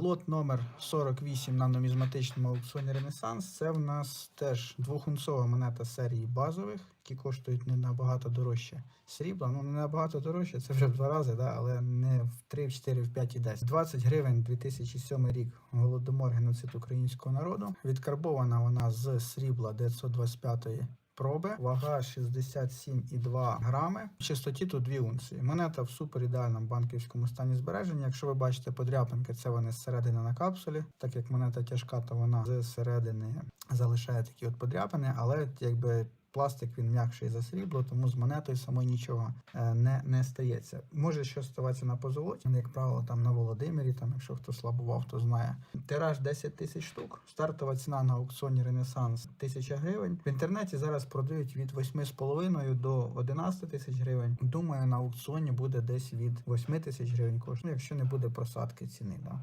Лот номер 48 на нумізматичному аукціоні Ренесанс. Це в нас теж двохунцова монета серії базових, які коштують не набагато дорожче срібла. Ну, не набагато дорожче, це вже в два рази, да, але не в 3, в 4, в 5 і 10. 20 гривень 2007 рік голодомор геноцид українського народу. Відкарбована вона з срібла 925 проби, вага 67,2 грами, в чистоті тут 2 унції. Монета в супер ідеальному банківському стані збереження. Якщо ви бачите подряпинки, це вони зсередини на капсулі. Так як монета тяжка, то вона зсередини залишає такі от подряпини, але якби. Пластик він м'якший за срібло, тому з монетою самою нічого е, не, не стається. Може що ставатися на позолоті, як правило, там на Володимирі, там, якщо хто слабував, то знає. Тираж 10 тисяч штук. Стартова ціна на аукціоні Ренесанс 1000 гривень. В інтернеті зараз продають від 8,5 до 11 тисяч гривень. Думаю, на аукціоні буде десь від 8 тисяч гривень ну, якщо не буде просадки ціни. Да.